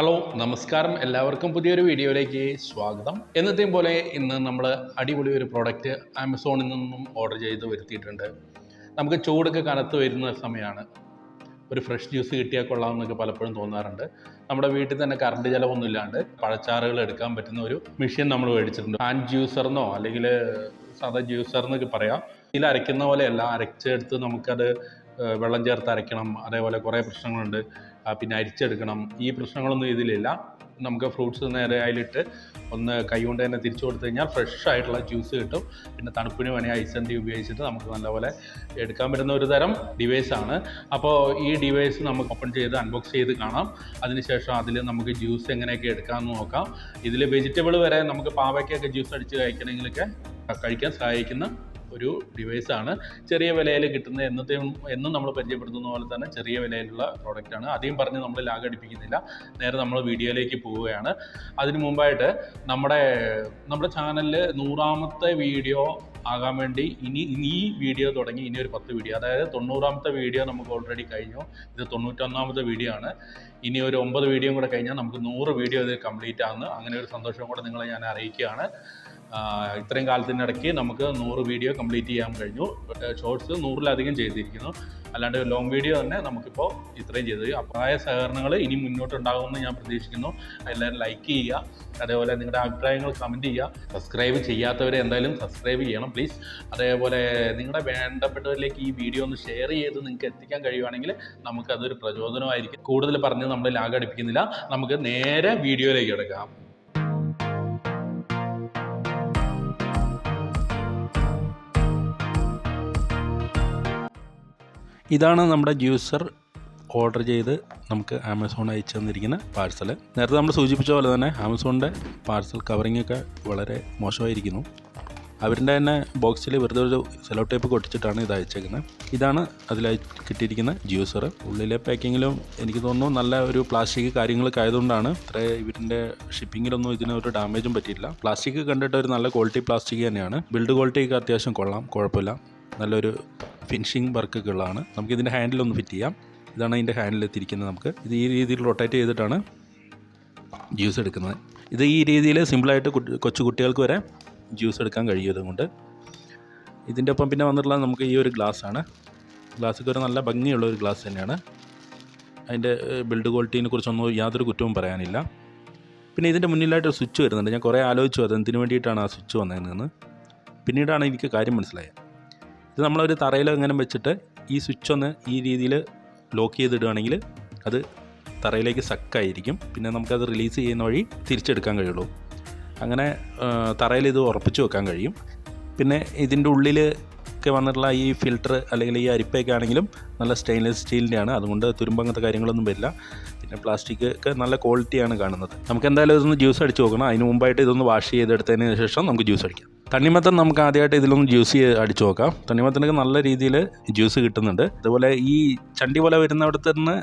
Hello നമസ്കാരം. എല്ലാവർക്കും പുതിയൊരു വീഡിയോയിലേക്ക് സ്വാഗതം. എന്നത്തെയും പോലെ ഇന്ന് നമ്മൾ അടിപൊളി ഒരു പ്രോഡക്റ്റ് ആമസോണിൽ നിന്നും ഓർഡർ ചെയ്ത് വരുത്തിയിട്ടുണ്ട്. നമുക്ക് ചൂടൊക്കെ കനത്ത് വരുന്ന സമയമാണ് ഒരു ഫ്രഷ് ജ്യൂസ് കിട്ടിയാൽ കൊള്ളാം എന്നൊക്കെ പലപ്പോഴും തോന്നാറുണ്ട്. നമ്മുടെ വീട്ടിൽ തന്നെ കറണ്ട് ചിലവൊന്നും ഇല്ലാണ്ട് പഴച്ചാറുകൾ എടുക്കാൻ പറ്റുന്ന ഒരു മെഷീൻ നമ്മൾ മേടിച്ചിട്ടുണ്ട്. ഹാൻഡ് ജ്യൂസർന്നോ അല്ലെങ്കിൽ സാധാ ജ്യൂസർ എന്നൊക്കെ പറയാം. ഇതിൽ അരയ്ക്കുന്ന പോലെയല്ല അരച്ചെടുത്ത് നമുക്കത് വെള്ളം ചേർത്ത് അരയ്ക്കണം അതേപോലെ കുറേ പ്രശ്നങ്ങളുണ്ട്. പിന്നെ അരിച്ചെടുക്കണം. ഈ പ്രശ്നങ്ങളൊന്നും ഇതിലില്ല. നമുക്ക് ഫ്രൂട്ട്സ് നേരെ അതിലിട്ട് ഒന്ന് കൈകൊണ്ട് തന്നെ തിരിച്ചു കൊടുത്തു കഴിഞ്ഞാൽ ഫ്രഷ് ആയിട്ടുള്ള ജ്യൂസ് കിട്ടും. പിന്നെ തണുപ്പിന് വേണേൽ ഐസന്റി ഉപയോഗിച്ചിട്ട് നമുക്ക് നല്ലപോലെ എടുക്കാൻ പറ്റുന്ന ഒരു തരം ആണ്. അപ്പോൾ ഈ ഡിവൈസ് നമുക്ക് ഓപ്പൺ ചെയ്ത് അൺബോക്സ് ചെയ്ത് കാണാം. അതിനുശേഷം അതിൽ നമുക്ക് ജ്യൂസ് എങ്ങനെയൊക്കെ എടുക്കാമെന്ന് നോക്കാം. ഇതിൽ വെജിറ്റബിൾ വരെ നമുക്ക് പാവയ്ക്കൊക്കെ ജ്യൂസ് അടിച്ച് കഴിക്കണമെങ്കിലൊക്കെ കഴിക്കാൻ സഹായിക്കുന്ന ഒരു ഡിവൈസാണ് ചെറിയ വിലയിൽ കിട്ടുന്ന എന്നത്തെയും എന്നും നമ്മൾ പരിചയപ്പെടുത്തുന്ന പോലെ തന്നെ ചെറിയ വിലയിലുള്ള പ്രോഡക്റ്റാണ് അധികം പറഞ്ഞ് നമ്മൾ ലാഗ് അടിപ്പിക്കുന്നില്ല. നേരെ നമ്മൾ വീഡിയോയിലേക്ക് പോവുകയാണ്. അതിന് മുമ്പായിട്ട് നമ്മുടെ നമ്മുടെ ചാനലിൽ നൂറാമത്തെ വീഡിയോ ആകാൻ വേണ്ടി ഇനി ഈ വീഡിയോ തുടങ്ങി ഇനി ഒരു പത്ത് വീഡിയോ. അതായത് തൊണ്ണൂറാമത്തെ വീഡിയോ നമുക്ക് ഓൾറെഡി കഴിഞ്ഞു. ഇത് തൊണ്ണൂറ്റൊന്നാമത്തെ വീഡിയോ ആണ്. ഇനി ഒരു ഒമ്പത് വീഡിയോ കൂടെ കഴിഞ്ഞാൽ നമുക്ക് നൂറ് വീഡിയോ ഇത് കംപ്ലീറ്റ് ആകുന്നു. അങ്ങനെ ഒരു സന്തോഷം കൂടെ നിങ്ങളെ ഞാൻ അറിയിക്കുകയാണ്. ഇത്രയും കാലത്തിനിടയ്ക്ക് നമുക്ക് നൂറ് വീഡിയോ കംപ്ലീറ്റ് ചെയ്യാൻ കഴിഞ്ഞു. ഷോർട്സ് നൂറിലധികം ചെയ്തിരിക്കുന്നു. അല്ലാണ്ട് ലോങ് വീഡിയോ തന്നെ നമുക്കിപ്പോൾ ഇത്രയും ചെയ്തു. അപ്പായ സഹകരണങ്ങൾ ഇനി മുന്നോട്ടുണ്ടാകുമെന്ന് ഞാൻ പ്രതീക്ഷിക്കുന്നു. എല്ലാവരും ലൈക്ക് ചെയ്യുക. അതേപോലെ നിങ്ങളുടെ അഭിപ്രായങ്ങൾ കമന്റ് ചെയ്യുക. സബ്സ്ക്രൈബ് ചെയ്യാത്തവരെ എന്തായാലും സബ്സ്ക്രൈബ് ചെയ്യണം പ്ലീസ് അതേപോലെ നിങ്ങളുടെ വേണ്ടപ്പെട്ടവരിലേക്ക് ഈ വീഡിയോ ഒന്ന് ഷെയർ ചെയ്ത് നിങ്ങൾക്ക് എത്തിക്കാൻ കഴിയുവാണെങ്കിൽ നമുക്കതൊരു പ്രചോദനമായിരിക്കും. കൂടുതൽ പറഞ്ഞ് നമ്മൾ ലാഗ് അടിപ്പിക്കുന്നില്ല നമുക്ക് നേരെ വീഡിയോയിലേക്ക് എടുക്കാം ഇതാണ് നമ്മുടെ ജ്യൂസർ ഓർഡർ ചെയ്ത് നമുക്ക് ആമസോൺ അയച്ചു തന്നിരിക്കുന്ന പാഴ്സൽ നേരത്തെ നമ്മൾ സൂചിപ്പിച്ച പോലെ തന്നെ ആമസോണിന്റെ പാഴ്സൽ കവറിംഗ് ഒക്കെ വളരെ മോശമായിരിക്കുന്നു. അവരുടെ തന്നെ ബോക്സിൽ വെറുതെ ഒരു സെലോ ടേപ്പ് കൊട്ടിച്ചിട്ടാണ് ഇത് അയച്ചേക്കുന്നത്. ഇതാണ് അതിൽ കിട്ടിയിരിക്കുന്ന ജ്യൂസർ. ഉള്ളിലെ പാക്കിങ്ങിലും എനിക്ക് തോന്നുന്നു നല്ല ഒരു പ്ലാസ്റ്റിക് കാര്യങ്ങളൊക്കെ ആയതുകൊണ്ടാണ് ഇത്ര ഇവരിന്റെ ഷിപ്പിങ്ങിലൊന്നും ഇതിന് ഒരു ഡാമേജും പറ്റിയില്ല പ്ലാസ്റ്റിക് കണ്ടിട്ട് ഒരു നല്ല ക്വാളിറ്റി പ്ലാസ്റ്റിക് തന്നെയാണ്. ബിൽഡ് ക്വാളിറ്റി ഒക്കെ അത്യാവശ്യം കൊള്ളാം. കുഴപ്പമില്ല. നല്ലൊരു ഫിനിഷിങ് വർക്കൊക്കെ ഉള്ളതാണ്. നമുക്ക് ഇതിന്റെ ഹാൻഡിലൊന്ന് ഫിറ്റ് ചെയ്യാം. ഇതാണ് അതിന്റെ ഹാൻഡിൽ എത്തിയിരിക്കുന്നത് നമുക്ക്. ഇത് ഈ രീതിയിൽ റൊട്ടേറ്റ് ചെയ്തിട്ടാണ് ജ്യൂസ് എടുക്കുന്നത്. ഇത് ഈ രീതിയിൽ സിമ്പിളായിട്ട് കൊച്ചു കുട്ടികൾക്ക് വരെ ജ്യൂസ് എടുക്കാൻ കഴിയും കൊണ്ട് ഇതിന്റെ ഒപ്പം പിന്നെ വന്നിട്ടുള്ളത് നമുക്ക് ഈ ഒരു ഗ്ലാസ്സാണ് ഗ്ലാസ്സൊക്കെ ഒരു നല്ല ഭംഗിയുള്ള ഒരു ഗ്ലാസ് തന്നെയാണ്. അതിന്റെ ബിൽഡ് ക്വാളിറ്റീനെ കുറിച്ചൊന്നും യാതൊരു കുറ്റവും പറയാനില്ല. പിന്നെ ഇതിന്റെ മുന്നിലായിട്ട് ഒരു സ്വിച്ച് വരുന്നുണ്ട്. ഞാൻ കുറേ ആലോചിച്ചു അത് എന്തിനു വേണ്ടിയിട്ടാണ് ആ സ്വിച്ച് വന്നതെന്ന്. പിന്നീടാണ് എനിക്ക് കാര്യം മനസ്സിലായത്. ഇത് നമ്മളൊരു തറയിൽ എങ്ങനെ വെച്ചിട്ട് ഈ സ്വിച്ച് ഒന്ന് ഈ രീതിയിൽ ലോക്ക് ചെയ്തിടുകയാണെങ്കിൽ അത് തറയിലേക്ക് സക്കായിരിക്കും. പിന്നെ നമുക്കത് റിലീസ് ചെയ്യുന്ന വഴി തിരിച്ചെടുക്കാൻ കഴിയുള്ളൂ. അങ്ങനെ തറയിൽ ഇത് ഉറപ്പിച്ച് വെക്കാൻ കഴിയും. പിന്നെ ഇതിന്റെ ഉള്ളിൽ ഒക്കെ വന്നിട്ടുള്ള ഈ ഫിൽറ്റർ അല്ലെങ്കിൽ ഈ അരിപ്പയൊക്കെ ആണെങ്കിലും നല്ല സ്റ്റെയിൻലെസ് സ്റ്റീലിന്റെയാണ്. അതുകൊണ്ട് തുരുമ്പ് അങ്ങനത്തെ കാര്യങ്ങളൊന്നും വരില്ല. പിന്നെ പ്ലാസ്റ്റിക് ഒക്കെ നല്ല ക്വാളിറ്റിയാണ് കാണുന്നത്. നമുക്ക് എന്തായാലും ഇതൊന്ന് ജ്യൂസ് അടിച്ച് നോക്കണം. അതിന് മുമ്പായിട്ട് ഇതൊന്ന് വാഷ് ചെയ്തെടുത്തതിന് ശേഷം നമുക്ക് ജ്യൂസ് അടിക്കാം. തണ്ണിമത്തൻ നമുക്ക് ആദ്യമായിട്ട് ഇതിലൊന്ന് ജ്യൂസ് അടിച്ചു നോക്കാം. തണ്ണിമത്തനൊക്കെ നല്ല രീതിയിൽ ജ്യൂസ് കിട്ടുന്നുണ്ട്. അതുപോലെ ഈ ചണ്ടി പോലെ വരുന്നിടത്ത് നിന്ന്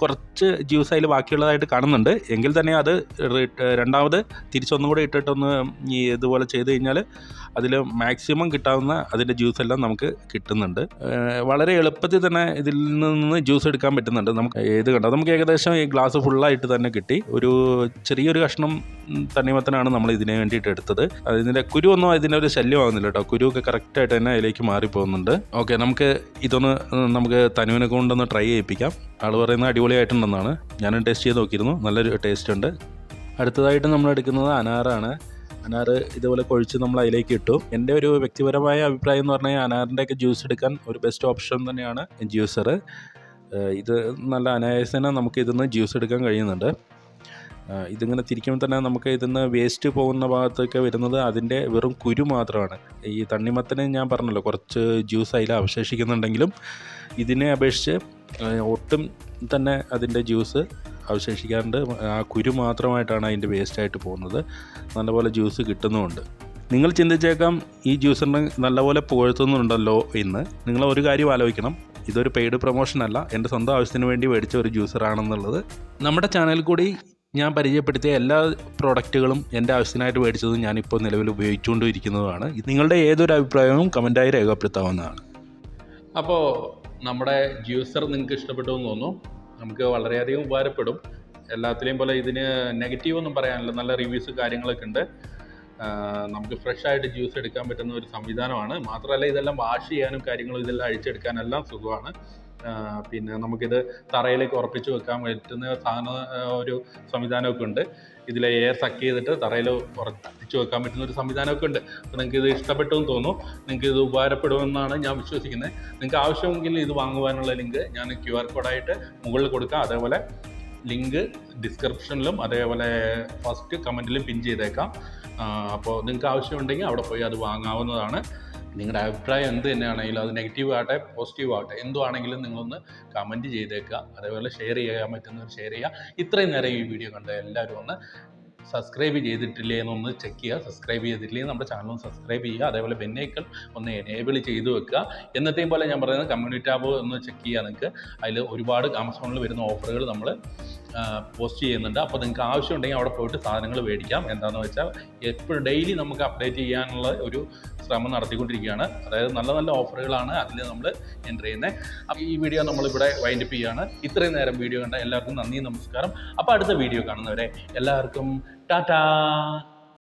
കുറച്ച് ജ്യൂസ് അതിൽ ബാക്കിയുള്ളതായിട്ട് കാണുന്നുണ്ട്. എങ്കിൽ തന്നെ അത് രണ്ടാമത് തിരിച്ചൊന്നും കൂടെ ഇട്ടിട്ടൊന്ന് ഈ ഇതുപോലെ ചെയ്ത് കഴിഞ്ഞാൽ അതിൽ മാക്സിമം കിട്ടാവുന്ന അതിന്റെ ജ്യൂസ് എല്ലാം നമുക്ക് കിട്ടുന്നുണ്ട്. വളരെ എളുപ്പത്തിൽ തന്നെ ഇതിൽ നിന്ന് ജ്യൂസ് എടുക്കാൻ പറ്റുന്നുണ്ട് നമുക്ക്. ഏത് കണ്ടോ? നമുക്ക് ഏകദേശം ഈ ഗ്ലാസ് ഫുള്ളായിട്ട് തന്നെ കിട്ടി. ഒരു ചെറിയൊരു കഷ്ണം തണ്ണിമത്തനാണ് നമ്മൾ ഇതിന് വേണ്ടിയിട്ട് എടുത്തത്. അതിന്റെ കുരു ഒന്നും അതിന്റെ ഒരു ശല്യമാകുന്നില്ല കേട്ടോ. കുരു ഒക്കെ കറക്റ്റായിട്ട് തന്നെ അതിലേക്ക് മാറിപ്പോകുന്നുണ്ട്. ഓക്കെ നമുക്ക് ഇതൊന്ന് നമുക്ക് തനുവിനെ കൊണ്ടൊന്ന് ട്രൈ ചെയ്യിപ്പിക്കാം. ആൾ പറയുന്നത് അടിപൊളിയായിട്ടുണ്ടെന്നാണ്. ഞാനും ടേസ്റ്റ് ചെയ്ത് നോക്കിയിരുന്നു. നല്ലൊരു ടേസ്റ്റ് ഉണ്ട്. അടുത്തതായിട്ട് നമ്മൾ എടുക്കുന്നത് അനാറാണ്. അനാർ ഇതുപോലെ കൊഴിച്ച് നമ്മൾ അതിലേക്ക് ഇട്ടു. എന്റെ ഒരു വ്യക്തിപരമായ അഭിപ്രായം എന്ന് പറഞ്ഞാൽ അനാറിന്റെയൊക്കെ ജ്യൂസ് എടുക്കാൻ ഒരു ബെസ്റ്റ് ഓപ്ഷൻ തന്നെയാണ് ജ്യൂസർ ഇത് നല്ല അനായാസന നമുക്ക് ഇതിന്ന് ജ്യൂസ് എടുക്കാൻ കഴിയുന്നുണ്ട്. ഇതിങ്ങനെ തിരിക്കുമ്പോൾ തന്നെ നമുക്ക് ഇതിന്ന് വേസ്റ്റ് പോകുന്ന ഭാഗത്തൊക്കെ വരുന്നത് അതിന്റെ വെറും കുരു മാത്രമാണ്. ഈ തണ്ണിമത്തന് ഞാൻ പറഞ്ഞല്ലോ കുറച്ച് ജ്യൂസ് അതിൽ അവശേഷിക്കുന്നുണ്ടെങ്കിലും ഇതിനെ അപേക്ഷിച്ച് ഒട്ടും തന്നെ അതിന്റെ ജ്യൂസ് അവശേഷിക്കാറുണ്ട് ആ കുരു മാത്രമായിട്ടാണ് അതിന്റെ വേസ്റ്റായിട്ട് പോകുന്നത്. നല്ലപോലെ ജ്യൂസ് കിട്ടുന്നുമുണ്ട്. നിങ്ങൾ ചിന്തിച്ചേക്കാം ഈ ജ്യൂസിന് നല്ലപോലെ പുകഴ്ത്തുന്നുണ്ടല്ലോ എന്ന്. നിങ്ങൾ ഒരു കാര്യം ആലോചിക്കണം. ഇതൊരു പെയ്ഡ് പ്രൊമോഷൻ അല്ല. എന്റെ സ്വന്തം ആവശ്യത്തിന് വേണ്ടി മേടിച്ച ഒരു ജ്യൂസറാണെന്നുള്ളത്. നമ്മുടെ ചാനൽ കൂടി ഞാൻ പരിചയപ്പെടുത്തിയ എല്ലാ പ്രോഡക്റ്റുകളും എന്റെ ആവശ്യത്തിനായിട്ട് മേടിച്ചതും ഞാനിപ്പോൾ നിലവിൽ ഉപയോഗിച്ചുകൊണ്ടിരിക്കുന്നതുമാണ്. നിങ്ങളുടെ ഏതൊരു അഭിപ്രായവും കമന്റായി രേഖപ്പെടുത്താവുന്നതാണ്. അപ്പോൾ നമ്മുടെ ജ്യൂസർ നിങ്ങൾക്ക് ഇഷ്ടപ്പെട്ടു എന്ന് തോന്നുന്നു. നമുക്ക് വളരെയധികം ഉപകാരപ്പെടും. എല്ലാത്തിലെയും പോലെ ഇതിന് നെഗറ്റീവ് ഒന്നും പറയാനില്ല. നല്ല റിവ്യൂസ് കാര്യങ്ങളൊക്കെ ഉണ്ട്. നമുക്ക് ഫ്രഷ് ആയിട്ട് ജ്യൂസ് എടുക്കാൻ പറ്റുന്ന ഒരു സംവിധാനമാണ്. മാത്രമല്ല ഇതെല്ലാം വാഷ് ചെയ്യാനും കാര്യങ്ങളും ഇതെല്ലാം അഴിച്ചെടുക്കാനെല്ലാം സുഖമാണ്. പിന്നെ നമുക്കിത് തറയിലേക്ക് ഉറപ്പിച്ച് വെക്കാൻ പറ്റുന്ന സാധന ഒരു സംവിധാനമൊക്കെ ഉണ്ട്. ഇതിലെ എയർ സക്ക് ചെയ്തിട്ട് തറയിൽ ഉറപ്പിച്ച് വെക്കാൻ പറ്റുന്ന ഒരു സംവിധാനമൊക്കെ ഉണ്ട്. അപ്പോൾ നിങ്ങൾക്ക് ഇത് ഇഷ്ടപ്പെട്ടു എന്ന് തോന്നുന്നു. നിങ്ങൾക്ക് ഇത് ഉപകാരപ്പെടുമെന്നാണ് ഞാൻ വിശ്വസിക്കുന്നത് നിങ്ങൾക്ക് ആവശ്യമെങ്കിൽ ഇത് വാങ്ങുവാനുള്ള ലിങ്ക് ഞാൻ ക്യു ആർ കോഡായിട്ട് മുകളിൽ കൊടുക്കാം. അതേപോലെ ലിങ്ക് ഡിസ്ക്രിപ്ഷനിലും അതേപോലെ ഫസ്റ്റ് കമന്റിലും പിൻ ചെയ്തേക്കാം. അപ്പോൾ നിങ്ങൾക്ക് ആവശ്യമുണ്ടെങ്കിൽ അവിടെ പോയി അത് വാങ്ങാവുന്നതാണ്. നിങ്ങളുടെ അഭിപ്രായം എന്ത് തന്നെയാണെങ്കിലും അത് നെഗറ്റീവ് ആകട്ടെ പോസിറ്റീവ് ആകട്ടെ എന്തുവാണെങ്കിലും നിങ്ങളൊന്ന് കമന്റ് ചെയ്തേക്കുക. അതേപോലെ ഷെയർ ചെയ്യാൻ പറ്റുന്നവർ ഷെയർ ചെയ്യുക. ഇത്രയും നേരം ഈ വീഡിയോ കണ്ട എല്ലാവരും ഒന്ന് സബ്സ്ക്രൈബ് ചെയ്തിട്ടില്ലേ എന്നൊന്ന് ചെക്ക് ചെയ്യുക. സബ്സ്ക്രൈബ് ചെയ്തിട്ടില്ലെങ്കിൽ നമ്മുടെ ചാനൽ ഒന്ന് സബ്സ്ക്രൈബ് ചെയ്യുക. അതേപോലെ ബെന്നേക്കൾ ഒന്ന് എനേബിൾ ചെയ്തു വെക്കുക. എന്നത്തെയും പോലെ ഞാൻ പറയുന്നത് കമ്മ്യൂണിറ്റി ടാബ് ഒന്ന് ചെക്ക് ചെയ്യുക നിങ്ങൾക്ക് അതിൽ ഒരുപാട് ആമസോണിൽ വരുന്ന ഓഫറുകൾ നമ്മൾ പോസ്റ്റ് ചെയ്യുന്നുണ്ട്. അപ്പോൾ നിങ്ങൾക്ക് ആവശ്യമുണ്ടെങ്കിൽ അവിടെ പോയിട്ട് സാധനങ്ങൾ മേടിക്കാം. എന്താണെന്ന് വെച്ചാൽ എപ്പോഴും ഡെയിലി നമുക്ക് അപ്ഡേറ്റ് ചെയ്യാനുള്ള ഒരു ശ്രമം നടത്തിക്കൊണ്ടിരിക്കുകയാണ്. അതായത് നല്ല നല്ല ഓഫറുകളാണ് അതിൽ നമ്മൾ എന്റർ ചെയ്യുന്നത്. അപ്പോൾ ഈ വീഡിയോ നമ്മളിവിടെ വൈൻഡപ്പ് ചെയ്യുകയാണ്. ഇത്രയും നേരം വീഡിയോ കണ്ട എല്ലാവർക്കും നന്ദി നമസ്കാരം. അപ്പോൾ അടുത്ത വീഡിയോ കാണുന്നവരെ എല്ലാവർക്കും ടാറ്റാ!